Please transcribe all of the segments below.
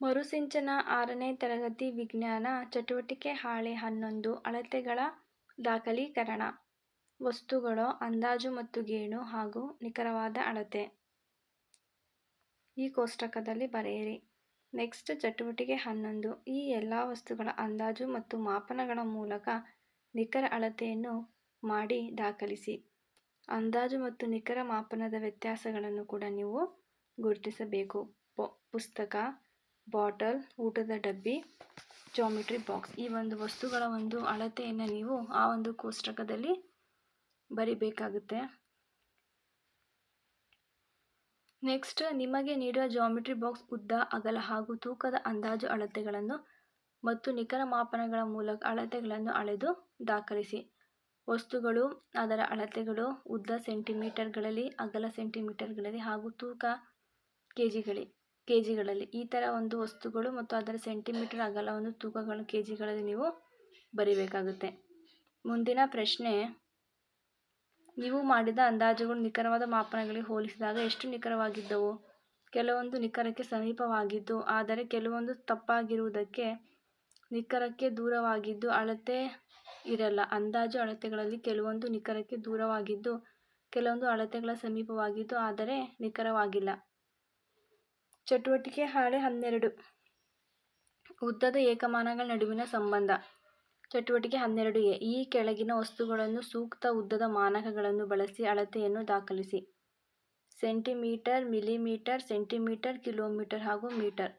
ಮರುಸಿಂಚನ ಆರನೇ ತರಗತಿ ವಿಜ್ಞಾನ ಚಟುವಟಿಕೆ ಹಾಳೆ ಹನ್ನೊಂದು, ಅಳತೆಗಳ ದಾಖಲೀಕರಣ, ವಸ್ತುಗಳು, ಅಂದಾಜು ಮತ್ತು ಗೇಣು ಹಾಗೂ ನಿಖರವಾದ ಅಳತೆ. ಈ ಕೋಷ್ಟಕದಲ್ಲಿ ಬರೆಯಿರಿ. ನೆಕ್ಸ್ಟ್ ಚಟುವಟಿಕೆ ಹನ್ನೊಂದು, ಈ ಎಲ್ಲ ವಸ್ತುಗಳ ಅಂದಾಜು ಮತ್ತು ಮಾಪನಗಳ ಮೂಲಕ ನಿಖರ ಅಳತೆಯನ್ನು ಮಾಡಿ ದಾಖಲಿಸಿ. ಅಂದಾಜು ಮತ್ತು ನಿಖರ ಮಾಪನದ ವ್ಯತ್ಯಾಸಗಳನ್ನು ಕೂಡ ನೀವು ಗುರುತಿಸಬೇಕು. ಪುಸ್ತಕ ಬಾಟಲ್, ಊಟದ ಡಬ್ಬಿ ಜಾಮಿಟ್ರಿ ಬಾಕ್ಸ್ ಈ ಒಂದು ವಸ್ತುಗಳ ಒಂದು ಅಳತೆಯನ್ನು ನೀವು ಆ ಒಂದು ಕೋಷ್ಟಕದಲ್ಲಿ ಬರಿಬೇಕಾಗುತ್ತೆ. ನೆಕ್ಸ್ಟ್ ನಿಮಗೆ ನೀಡುವ ಜಾಮಿಟ್ರಿ ಬಾಕ್ಸ್ ಉದ್ದ, ಅಗಲ ಹಾಗೂ ತೂಕದ ಅಂದಾಜು ಅಳತೆಗಳನ್ನು ಮತ್ತು ನಿಖರ ಮಾಪನಗಳ ಮೂಲಕ ಅಳತೆಗಳನ್ನು ಅಳೆದು ದಾಖಲಿಸಿ. ವಸ್ತುಗಳು, ಅದರ ಅಳತೆಗಳು ಉದ್ದ ಸೆಂಟಿಮೀಟರ್ಗಳಲ್ಲಿ ಅಗಲ ಸೆಂಟಿಮೀಟರ್ಗಳಲ್ಲಿ ಹಾಗೂ ತೂಕ ಕೆ ಜಿಗಳಿ ಕೆ ಜಿಗಳಲ್ಲಿ ಈ ಥರ ಒಂದು ವಸ್ತುಗಳು ಮತ್ತು ಅದರ ಸೆಂಟಿಮೀಟರ್ ಅಗಲವನ್ನು ತೂಕಗಳು ಕೆ ಜಿಗಳಲ್ಲಿ ನೀವು ಬರಿಬೇಕಾಗುತ್ತೆ. ಮುಂದಿನ ಪ್ರಶ್ನೆ, ನೀವು ಮಾಡಿದ ಅಂದಾಜುಗಳು ನಿಖರವಾದ ಮಾಪನಗಳಿಗೆ ಹೋಲಿಸಿದಾಗ ಎಷ್ಟು ನಿಖರವಾಗಿದ್ದವು? ಕೆಲವೊಂದು ನಿಖರಕ್ಕೆ ಸಮೀಪವಾಗಿದ್ದು, ಆದರೆ ಕೆಲವೊಂದು ತಪ್ಪಾಗಿರುವುದಕ್ಕೆ ನಿಖರಕ್ಕೆ ದೂರವಾಗಿದ್ದು ಅಳತೆ ಇರಲ್ಲ. ಅಂದಾಜು ಅಳತೆಗಳಲ್ಲಿ ಕೆಲವೊಂದು ನಿಖರಕ್ಕೆ ದೂರವಾಗಿದ್ದು, ಕೆಲವೊಂದು ಅಳತೆಗಳ ಸಮೀಪವಾಗಿದ್ದು, ಆದರೆ ನಿಖರವಾಗಿಲ್ಲ. ಚಟುವಟಿಕೆ ಹಾಳೆ ಹನ್ನೆರಡು. ಉದ್ದದ ಏಕಮಾನಗಳ ನಡುವಿನ ಸಂಬಂಧ. ಚಟುವಟಿಕೆ ಹನ್ನೆರಡು ಎ. ಈ ಕೆಳಗಿನ ವಸ್ತುಗಳನ್ನು ಸೂಕ್ತ ಉದ್ದದ ಮಾನಕಗಳನ್ನು ಬಳಸಿ ಅಳತೆಯನ್ನು ದಾಖಲಿಸಿ. ಸೆಂಟಿಮೀಟರ್, ಮಿಲಿಮೀಟರ್, ಸೆಂಟಿಮೀಟರ್, ಕಿಲೋಮೀಟರ್ ಹಾಗೂ ಮೀಟರ್.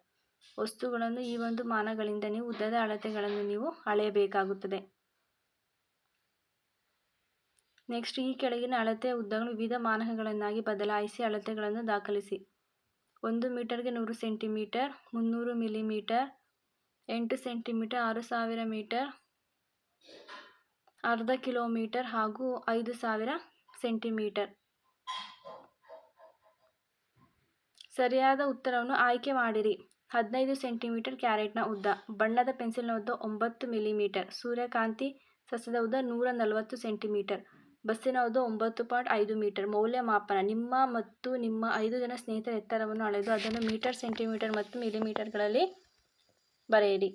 ವಸ್ತುಗಳನ್ನು ಈ ಒಂದು ಮಾನಗಳಿಂದ ನೀವು ಉದ್ದದ ಅಳತೆಗಳನ್ನು ನೀವು ಅಳೆಯಬೇಕಾಗುತ್ತದೆ. ನೆಕ್ಸ್ಟ್ ಈ ಕೆಳಗಿನ ಅಳತೆ ಉದ್ದಗಳು ವಿವಿಧ ಮಾನಕಗಳನ್ನಾಗಿ ಬದಲಾಯಿಸಿ ಅಳತೆಗಳನ್ನು ದಾಖಲಿಸಿ. ಒಂದು ಮೀಟರ್ಗೆ ನೂರು ಸೆಂಟಿಮೀಟರ್, ಮುನ್ನೂರು ಮಿಲಿಮೀಟರ್, ಎಂಟು ಸೆಂಟಿಮೀಟರ್, ಆರು ಸಾವಿರ ಮೀಟರ್, ಅರ್ಧ ಕಿಲೋಮೀಟರ್ ಹಾಗೂ ಐದು ಸಾವಿರ ಸೆಂಟಿಮೀಟರ್. ಸರಿಯಾದ ಉತ್ತರವನ್ನು ಆಯ್ಕೆ ಮಾಡಿರಿ. ಹದಿನೈದು ಸೆಂಟಿಮೀಟರ್ ಕ್ಯಾರೆಟ್ನ ಉದ್ದ. ಬಣ್ಣದ ಪೆನ್ಸಿಲ್ನ ಉದ್ದ ಒಂಬತ್ತು ಮಿಲಿಮೀಟರ್. ಸೂರ್ಯಕಾಂತಿ ಸಸ್ಯದ ಉದ್ದ ನೂರ ನಲವತ್ತು ಸೆಂಟಿಮೀಟರ್. ಬಸ್ಸಿನ ಉದ್ದ ಒಂಬತ್ತು ಪಾಯಿಂಟ್ ಐದು ಮೀಟರ್ ಮೌಲ್ಯಮಾಪನ. ನಿಮ್ಮ ಮತ್ತು ನಿಮ್ಮ ಐದು ಜನ ಸ್ನೇಹಿತರ ಎತ್ತರವನ್ನು ಅಳೆದು ಅದನ್ನು ಮೀಟರ್, ಸೆಂಟಿಮೀಟರ್ ಮತ್ತು ಮಿಲಿಮೀಟರ್ಗಳಲ್ಲಿ ಬರೆಯಿರಿ.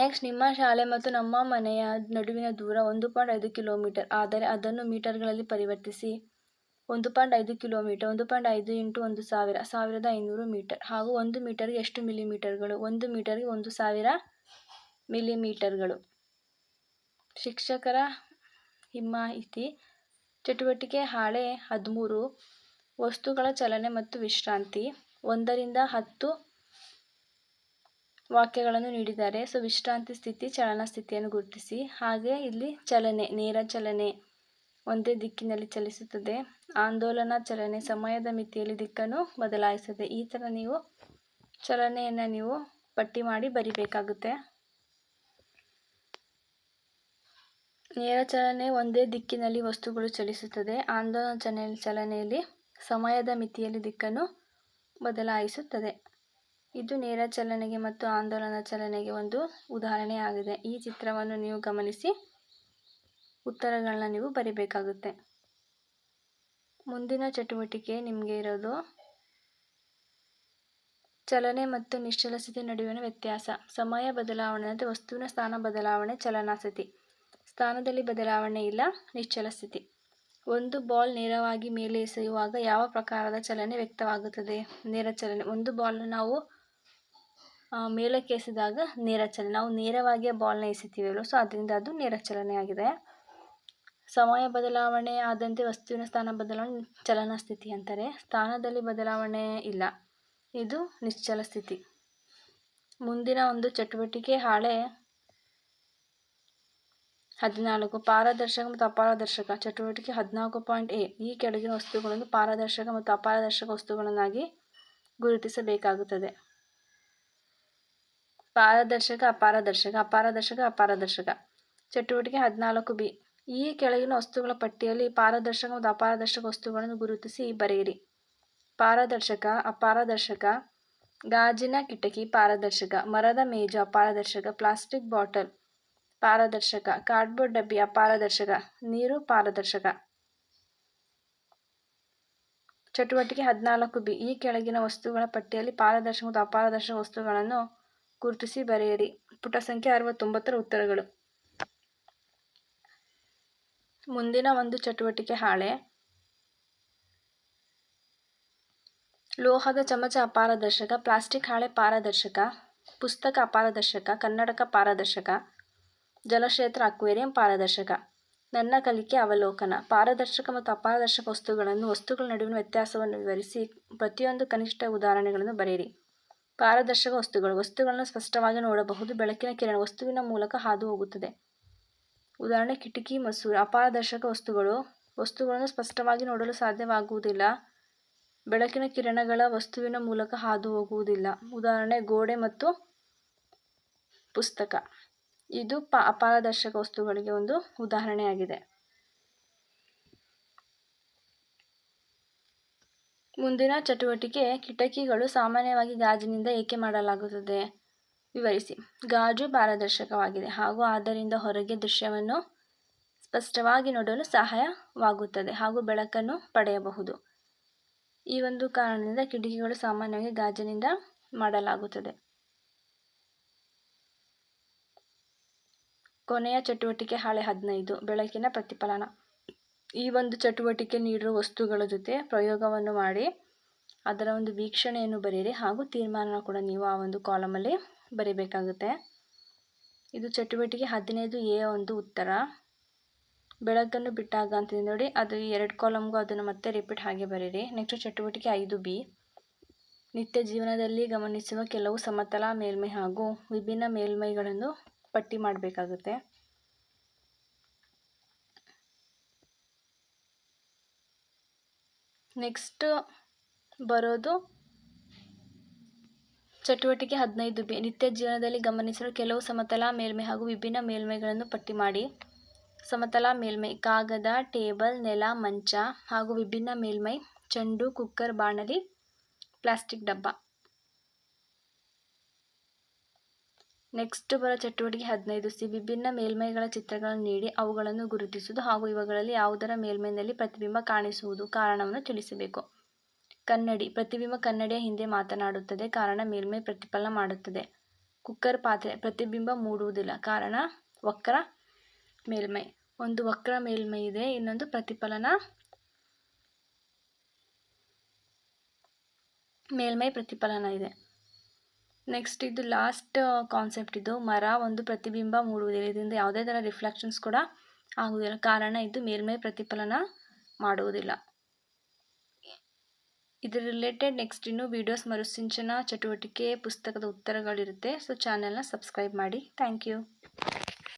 ನೆಕ್ಸ್ಟ್, ನಿಮ್ಮ ಶಾಲೆ ಮತ್ತು ನಮ್ಮ ಮನೆಯ ನಡುವಿನ ದೂರ ಒಂದು ಪಾಯಿಂಟ್ ಐದು ಕಿಲೋಮೀಟರ್. ಆದರೆ ಅದನ್ನು ಮೀಟರ್ಗಳಲ್ಲಿ ಪರಿವರ್ತಿಸಿ. ಒಂದು ಪಾಯಿಂಟ್ ಐದು ಕಿಲೋಮೀಟರ್, ಒಂದು ಪಾಯಿಂಟ್ ಐದು ಇಂಟು ಒಂದು ಸಾವಿರ, ಸಾವಿರದ ಐನೂರು ಮೀಟರ್ ಹಾಗೂ ಒಂದು ಮೀಟರ್ಗೆ ಎಷ್ಟು ಮಿಲಿಮೀಟರ್ಗಳು, ಒಂದು ಮೀಟರ್ಗೆ ಒಂದು ಸಾವಿರ ಮಿಲಿಮೀಟರ್ಗಳು. ಶಿಕ್ಷಕರ ಹಿಮಾಯಿತಿ ಚಟುವಟಿಕೆ ಹಾಳೆ ಹದಿಮೂರು. ವಸ್ತುಗಳ ಚಲನೆ ಮತ್ತು ವಿಶ್ರಾಂತಿ. ಒಂದರಿಂದ ಹತ್ತು ವಾಕ್ಯಗಳನ್ನು ನೀಡಿದ್ದಾರೆ. ಸೊ, ವಿಶ್ರಾಂತಿ ಸ್ಥಿತಿ, ಚಲನ ಸ್ಥಿತಿಯನ್ನು ಗುರುತಿಸಿ. ಹಾಗೆ ಇಲ್ಲಿ ಚಲನೆ, ನೇರ ಚಲನೆ ಒಂದೇ ದಿಕ್ಕಿನಲ್ಲಿ ಚಲಿಸುತ್ತದೆ. ಆಂದೋಲನ ಚಲನೆ, ಸಮಯದ ಮಿತಿಯಲ್ಲಿ ದಿಕ್ಕನ್ನು ಬದಲಾಯಿಸುತ್ತದೆ. ಈ ಥರ ನೀವು ಚಲನೆಯನ್ನು ನೀವು ಪಟ್ಟಿ ಮಾಡಿ ಬರಿಬೇಕಾಗುತ್ತೆ. ನೇರ ಚಲನೆ ಒಂದೇ ದಿಕ್ಕಿನಲ್ಲಿ ವಸ್ತುಗಳು ಚಲಿಸುತ್ತದೆ. ಆಂದೋಲನ ಚಲನೆ ಚಲನೆಯಲ್ಲಿ ಸಮಯದ ಮಿತಿಯಲ್ಲಿ ದಿಕ್ಕನ್ನು ಬದಲಾಯಿಸುತ್ತದೆ. ಇದು ನೇರ ಚಲನೆಗೆ ಮತ್ತು ಆಂದೋಲನ ಚಲನೆಗೆ ಒಂದು ಉದಾಹರಣೆಯಾಗಿದೆ ಈ ಚಿತ್ರವನ್ನು ನೀವು ಗಮನಿಸಿ. ಉತ್ತರಗಳನ್ನ ನೀವು ಬರಿಬೇಕಾಗುತ್ತೆ. ಮುಂದಿನ ಚಟುವಟಿಕೆ ನಿಮಗೆ ಇರೋದು ಚಲನೆ ಮತ್ತು ನಿಶ್ಚಲ ಸ್ಥಿತಿ ನಡುವಿನ ವ್ಯತ್ಯಾಸ. ಸಮಯ ಬದಲಾವಣೆ ಅಂದರೆ ವಸ್ತುವಿನ ಸ್ಥಾನ ಬದಲಾವಣೆ ಚಲನಾಸ್ಥಿತಿ ಸ್ಥಾನದಲ್ಲಿ ಬದಲಾವಣೆ ಇಲ್ಲ, ನಿಶ್ಚಲ ಸ್ಥಿತಿ. ಒಂದು ಬಾಲ್ ನೇರವಾಗಿ ಮೇಲೆ ಎಸೆಯುವಾಗ ಯಾವ ಪ್ರಕಾರದ ಚಲನೆ ವ್ಯಕ್ತವಾಗುತ್ತದೆ? ನೇರ ಚಲನೆ. ಒಂದು ಬಾಲ್ನ ನಾವು ಮೇಲಕ್ಕೆ ಎಸೆದಾಗ ನೇರ ಚಲನೆ. ನಾವು ನೇರವಾಗಿ ಬಾಲ್ನ ಎಸಿತೀವಲ್ಲ ಸೊ ಅದರಿಂದ ಅದು ನೇರ ಚಲನೆ ಆಗಿದೆ. ಸಮಯ ಬದಲಾವಣೆ ಆದಂತೆ ವಸ್ತುವಿನ ಸ್ಥಾನ ಬದಲಾವಣೆ ಚಲನ ಸ್ಥಿತಿ ಅಂತಾರೆ. ಸ್ಥಾನದಲ್ಲಿ ಬದಲಾವಣೆ ಇಲ್ಲ. ಇದು ನಿಶ್ಚಲ ಸ್ಥಿತಿ. ಮುಂದಿನ ಒಂದು ಚಟುವಟಿಕೆ ಹಾಳೆ ಹದಿನಾಲ್ಕು, ಪಾರದರ್ಶಕ ಮತ್ತು ಅಪಾರದರ್ಶಕ. ಚಟುವಟಿಕೆ ಹದಿನಾಲ್ಕು ಪಾಯಿಂಟ್ ಎ. ಈ ಕೆಳಗಿನ ವಸ್ತುಗಳನ್ನು ಪಾರದರ್ಶಕ ಮತ್ತು ಅಪಾರದರ್ಶಕ ವಸ್ತುಗಳನ್ನಾಗಿ ಗುರುತಿಸಬೇಕಾಗುತ್ತದೆ. ಪಾರದರ್ಶಕ, ಅಪಾರದರ್ಶಕ ಅಪಾರದರ್ಶಕ ಅಪಾರದರ್ಶಕ. ಚಟುವಟಿಕೆ ಹದಿನಾಲ್ಕು ಬಿ. ಈ ಕೆಳಗಿನ ವಸ್ತುಗಳ ಪಟ್ಟಿಯಲ್ಲಿ ಪಾರದರ್ಶಕ ಮತ್ತು ಅಪಾರದರ್ಶಕ ವಸ್ತುಗಳನ್ನು ಗುರುತಿಸಿ ಬರೆಯಿರಿ. ಪಾರದರ್ಶಕ, ಅಪಾರದರ್ಶಕ. ಗಾಜಿನ ಕಿಟಕಿ ಪಾರದರ್ಶಕ. ಮರದ ಮೇಜು ಅಪಾರದರ್ಶಕ ಪ್ಲಾಸ್ಟಿಕ್ ಬಾಟಲ್. ಪಾರದರ್ಶಕ, ಕಾರ್ಡ್ಬೋರ್ಡ್ ಡಬ್ಬಿ ಅಪಾರದರ್ಶಕ ನೀರು ಪಾರದರ್ಶಕ. ಚಟುವಟಿಕೆ ಹದಿನಾಲ್ಕು ಬಿ, ಈ ಕೆಳಗಿನ ವಸ್ತುಗಳ ಪಟ್ಟಿಯಲ್ಲಿ ಪಾರದರ್ಶಕ ಮತ್ತು ಅಪಾರದರ್ಶಕ ವಸ್ತುಗಳನ್ನು ಗುರುತಿಸಿ ಬರೆಯಿರಿ. ಪುಟ ಸಂಖ್ಯೆ ಅರವತ್ತೊಂಬತ್ತರ ಉತ್ತರಗಳು. ಮುಂದಿನ ಒಂದು ಚಟುವಟಿಕೆ ಹಾಳೆ. ಲೋಹದ ಚಮಚ ಅಪಾರದರ್ಶಕ, ಪ್ಲಾಸ್ಟಿಕ್ ಹಾಳೆ ಪಾರದರ್ಶಕ, ಪುಸ್ತಕ ಅಪಾರದರ್ಶಕ, ಕನ್ನಡಕ ಪಾರದರ್ಶಕ. ಜಲಕ್ಷೇತ್ರ ಅಕ್ವೇರಿಯಂ ಪಾರದರ್ಶಕ. ನನ್ನ ಕಲಿಕೆ ಅವಲೋಕನ. ಪಾರದರ್ಶಕ ಮತ್ತು ಅಪಾರದರ್ಶಕ ವಸ್ತುಗಳನ್ನು, ವಸ್ತುಗಳ ನಡುವಿನ ವ್ಯತ್ಯಾಸವನ್ನು ವಿವರಿಸಿ ಪ್ರತಿಯೊಂದು ಕನಿಷ್ಠ ಉದಾಹರಣೆಗಳನ್ನು ಬರೆಯಿರಿ. ಪಾರದರ್ಶಕ ವಸ್ತುಗಳು. ವಸ್ತುಗಳನ್ನು ಸ್ಪಷ್ಟವಾಗಿ ನೋಡಬಹುದು. ಬೆಳಕಿನ ಕಿರಣ ವಸ್ತುವಿನ ಮೂಲಕ ಹಾದು ಹೋಗುತ್ತದೆ ಉದಾಹರಣೆ, ಕಿಟಕಿ, ಮಸೂರು. ಅಪಾರದರ್ಶಕ ವಸ್ತುಗಳು. ವಸ್ತುಗಳನ್ನು ಸ್ಪಷ್ಟವಾಗಿ ನೋಡಲು ಸಾಧ್ಯವಾಗುವುದಿಲ್ಲ. ಬೆಳಕಿನ ಕಿರಣಗಳ ವಸ್ತುವಿನ ಮೂಲಕ ಹಾದು ಹೋಗುವುದಿಲ್ಲ ಉದಾಹರಣೆ, ಗೋಡೆ ಮತ್ತು ಪುಸ್ತಕ. ಇದು ಪ, ಅಪಾರದರ್ಶಕ ವಸ್ತುಗಳಿಗೆ ಒಂದು ಉದಾಹರಣೆಯಾಗಿದೆ. ಮುಂದಿನ ಚಟುವಟಿಕೆ, ಕಿಟಕಿಗಳು ಸಾಮಾನ್ಯವಾಗಿ ಗಾಜಿನಿಂದ ಏಕೆ ಮಾಡಲಾಗುತ್ತದೆ? ವಿವರಿಸಿ. ಗಾಜು ಪಾರದರ್ಶಕವಾಗಿದೆ ಹಾಗೂ ಆದ್ದರಿಂದ ಹೊರಗೆ ದೃಶ್ಯವನ್ನು ಸ್ಪಷ್ಟವಾಗಿ ನೋಡಲು ಸಹಾಯವಾಗುತ್ತದೆ ಹಾಗೂ ಬೆಳಕನ್ನು ಪಡೆಯಬಹುದು. ಈ ಒಂದು ಕಾರಣದಿಂದ ಕಿಟಕಿಗಳು ಸಾಮಾನ್ಯವಾಗಿ ಗಾಜಿನಿಂದ ಮಾಡಲಾಗುತ್ತದೆ. ಕೊನೆಯ ಚಟುವಟಿಕೆ ಹಾಳೆ ಹದಿನೈದು, ಬೆಳಕಿನ ಪ್ರತಿಫಲನ. ಈ ಒಂದು ಚಟುವಟಿಕೆ ನೀಡಿರುವ ವಸ್ತುಗಳ ಜೊತೆ ಪ್ರಯೋಗವನ್ನು ಮಾಡಿ, ಅದರ ಒಂದು ವೀಕ್ಷಣೆಯನ್ನು ಬರೆಯಿರಿ ಹಾಗೂ ತೀರ್ಮಾನ ಕೂಡ ನೀವು ಆ ಒಂದು ಕಾಲಮಲ್ಲಿ ಬರೀಬೇಕಾಗುತ್ತೆ. ಇದು ಚಟುವಟಿಕೆ ಹದಿನೈದು ಎ ಒಂದು ಉತ್ತರ. ಬೆಳಕನ್ನು ಬಿಟ್ಟಾಗ ಅಂತಿದೆ ನೋಡಿ, ಅದು ಎರಡು ಕಾಲಮ್ಗೂ ಅದನ್ನು ಮತ್ತೆ ರಿಪೀಟ್ ಹಾಗೆ ಬರೀರಿ ನೆಕ್ಸ್ಟ್ ಚಟುವಟಿಕೆ ಐದು ಬಿ. ನಿತ್ಯ ಜೀವನದಲ್ಲಿ ಗಮನಿಸುವ ಕೆಲವು ಸಮತಲ ಮೇಲ್ಮೈ ಹಾಗೂ ವಿಭಿನ್ನ ಮೇಲ್ಮೈಗಳನ್ನು ಪಟ್ಟಿ ಮಾಡಬೇಕಾಗುತ್ತೆ. ನೆಕ್ಸ್ಟ್ ಬರೋದು ಚಟುವಟಿಕೆ ಹದಿನೈದು ಬಿ, ನಿತ್ಯ ಜೀವನದಲ್ಲಿ ಗಮನಿಸಲು ಕೆಲವು ಸಮತಲ ಮೇಲ್ಮೈ ಹಾಗೂ ವಿಭಿನ್ನ ಮೇಲ್ಮೈಗಳನ್ನು ಪಟ್ಟಿ ಮಾಡಿ. ಸಮತಲ ಮೇಲ್ಮೈ, ಕಾಗದ, ಟೇಬಲ್, ನೆಲ, ಮಂಚ ಹಾಗೂ ವಿಭಿನ್ನ ಮೇಲ್ಮೈ, ಚೆಂಡು, ಕುಕ್ಕರ್, ಬಾಣಲಿ, ಪ್ಲಾಸ್ಟಿಕ್ ಡಬ್ಬ. ನೆಕ್ಸ್ಟ್ ಬರೋ ಚಟುವಟಿಕೆ ಹದಿನೈದು. ಸಿ, ವಿಭಿನ್ನ ಮೇಲ್ಮೈಗಳ ಚಿತ್ರಗಳನ್ನು ನೀಡಿ ಅವುಗಳನ್ನು ಗುರುತಿಸುವುದು ಹಾಗೂ ಇವುಗಳಲ್ಲಿ ಯಾವುದರ ಮೇಲ್ಮೈನಲ್ಲಿ ಪ್ರತಿಬಿಂಬ ಕಾಣಿಸುವುದು ಕಾರಣವನ್ನು ತಿಳಿಸಬೇಕು. ಕನ್ನಡಿ, ಪ್ರತಿಬಿಂಬ ಕನ್ನಡಿಯ ಹಿಂದೆ ಮಾತನಾಡುತ್ತದೆ, ಕಾರಣ ಮೇಲ್ಮೈ ಪ್ರತಿಫಲನ ಮಾಡುತ್ತದೆ. ಕುಕ್ಕರ್ ಪಾತ್ರೆ, ಪ್ರತಿಬಿಂಬ ಮೂಡುವುದಿಲ್ಲ, ಕಾರಣ ವಕ್ರ ಮೇಲ್ಮೈ. ಒಂದು ವಕ್ರ ಮೇಲ್ಮೈ ಇದೆ, ಇನ್ನೊಂದು ಪ್ರತಿಫಲನ ಮೇಲ್ಮೈ ಪ್ರತಿಫಲನ ಇದೆ. ನೆಕ್ಸ್ಟ್ ಇದು ಲಾಸ್ಟ್ ಕಾನ್ಸೆಪ್ಟ್ ಇದು. ಮರ ಒಂದು ಪ್ರತಿಬಿಂಬ ಮೂಡುವುದಿಲ್ಲ. ಇದರಿಂದ ಯಾವುದೇ ಥರ ರಿಫ್ಲೆಕ್ಷನ್ಸ್ ಕೂಡ ಆಗುವುದಿಲ್ಲ. ಕಾರಣ ಇದು ಮೇಲ್ಮೈ ಪ್ರತಿಫಲನ ಮಾಡುವುದಿಲ್ಲ. ಇದರ ರಿಲೇಟೆಡ್ ನೆಕ್ಸ್ಟ್ ಇನ್ನು ವೀಡಿಯೋಸ್ ಮರುಸಿಂಚನ ಚಟುವಟಿಕೆ ಪುಸ್ತಕದ ಉತ್ತರಗಳಿರುತ್ತೆ. ಸೊ ಚಾನೆಲ್ನ ಸಬ್ಸ್ಕ್ರೈಬ್ ಮಾಡಿ. Thank you